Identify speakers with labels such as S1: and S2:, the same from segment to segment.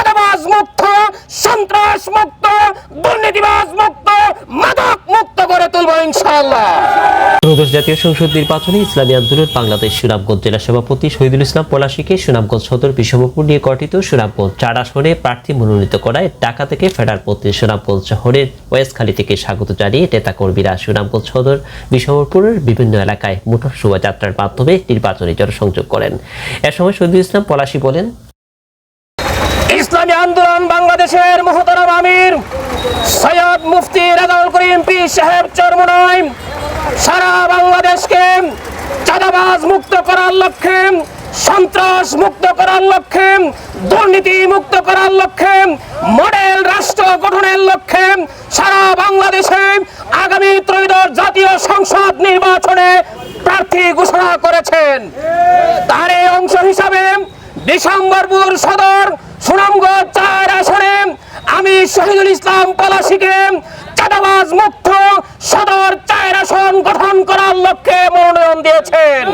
S1: চাঁদাবাজ মুক্ত, সন্ত্রাস মুক্ত, দুর্নীতিবাজ মুক্ত, মাদক মুক্ত করে তুলবো ইনশাআল্লাহ।
S2: জাতীয় সংসদ নির্বাচনে ইসলামী আন্দোলন, বাংলাদেশ সুনামগঞ্জ জেলা সভাপতি শহীদুল ইসলাম পলাশীকে সুনামগঞ্জ সদর নিয়ে গঠিত সুনামগঞ্জ চার আসনে প্রার্থী মনোনীত করায় ঢাকা থেকে ফেডার পত্রী সুনামগঞ্জ শহরের থেকে স্বাগত জানিয়ে নেতাকর্মীরা সুনামগঞ্জ সদর বিষমপুরের বিভিন্ন এলাকায় মোটর শোভাযাত্রার মাধ্যমে নির্বাচনী জনসংযোগ করেন। এ সময় শহীদুল ইসলাম পলাশী বলেন
S1: ইসলামী আন্দোলন বাংলাদেশের মহতরম আমির সৈয়দ মুফতি রেজাউল করিম পি সাহেব চরমনাই, সারা বাংলাদেশকে চাঁদাবাজ মুক্ত করার লক্ষ্যে, সন্ত্রাস মুক্ত করার লক্ষ্যে, দুর্নীতি মুক্ত করার লক্ষ্যে, মডেল রাষ্ট্র গঠনের লক্ষ্যে সারা বাংলাদেশে আগামী ত্রয়োদশ জাতীয় সংসদ নির্বাচনে প্রার্থী ঘোষণা করেছেন। তার অংশ হিসাবে ডিসেম্বরপুর সদর শহীদুল ইসলাম পলাশিকে চাঁদাবাজ মুক্ত সদর চার আসন গঠন করার লক্ষ্যে মনোনয়ন দিয়েছেন।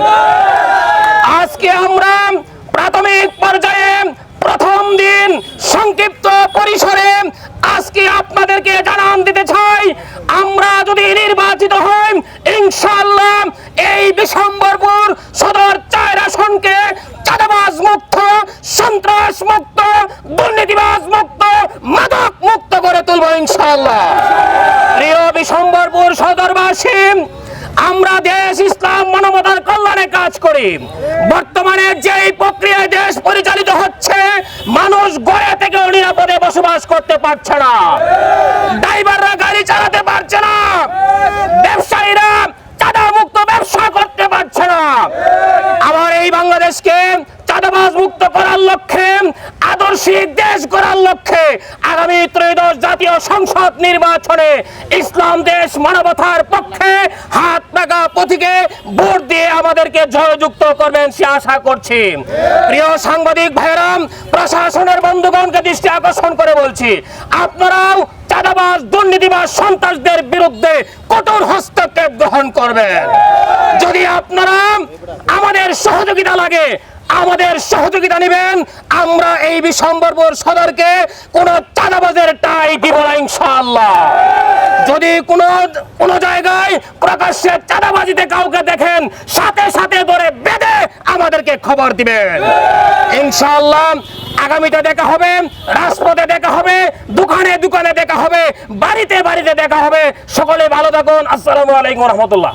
S1: আজকে আমরা প্রাথমিক পর্যায়ে প্রথম দিন সংক্ষিপ্ত পরিসরে আজকে আপনাদেরকে জানান দিতে চাই, আমরা যদি নির্বাচিত হই, ইনশাআল্লাহ এই ডিসেম্বরপুর সদর চার আসনকে চাঁদাবাজ মুক্ত সন্ত্রাস মুক্ত দুর্নীতিবাজ মুক্ত মাদক মুক্ত করে তুলবো ইনশাআল্লাহ প্রিয় বিশম্বরপুর সদরবাসী আমরা দেশ ইসলাম মানবতার কল্যাণে কাজ করি। বর্তমানে যে প্রক্রিয়ায় দেশ পরিচালিত হচ্ছে, মানুষ গড়ে থেকে নিরাপদে বসবাস করতে পারছে না ড্রাইভাররা গাড়ি চালাতে পারছে না ব্যবসায়ীরা চাঁদা মুক্ত ব্যবসা করতে পারছে না আমার এই বাংলাদেশকে চাঁদাবাজ মুক্ত করার লক্ষ্যে আদর্শিক দেশ করার লক্ষ্যে আগামী ত্রয়োদশ জাতীয় সংসদ নির্বাচনে ইসলাম দেশ মানবতার পক্ষে হাত পাকা পথিকে ভোট দিয়ে আমাদেরকে জয়যুক্ত করবেন সে আশা করছি। প্রিয় সাংবাদিক ভাইরাম প্রশাসনের বন্ধুগণকে দৃষ্টি আকর্ষণ করে বলছি, আপনারাও চাঁদাবাজ, দুর্নীতিবাজ সন্ত্রাসদের বিরুদ্ধে কঠোর হস্তক্ষেপ গ্রহণ করবেন। যদি আপনারা আমাদের সহযোগিতা লাগে, আমাদের সহযোগিতা নেবেন, আমরা এই বিশম্বরপুর সদরকে কোন চাঁদাবাজের টাই দিব না ইনশাআল্লাহ। যদি কোন কোন জায়গায় প্রকাশ্যে চাঁদাবাজিতে কাউকে দেখেন, সাথে সাথে ধরে বেঁধে আমাদেরকে খবর দিবেন। ইনশাআল্লাহ আগামীতে দেখা হবে, রাজপথে দেখা হবে, দোকানে দোকানে দেখা হবে, বাড়িতে বাড়িতে দেখা হবে। সকলে ভালো থাকুন। আসসালামু আলাইকুম রহমতুল্লাহ।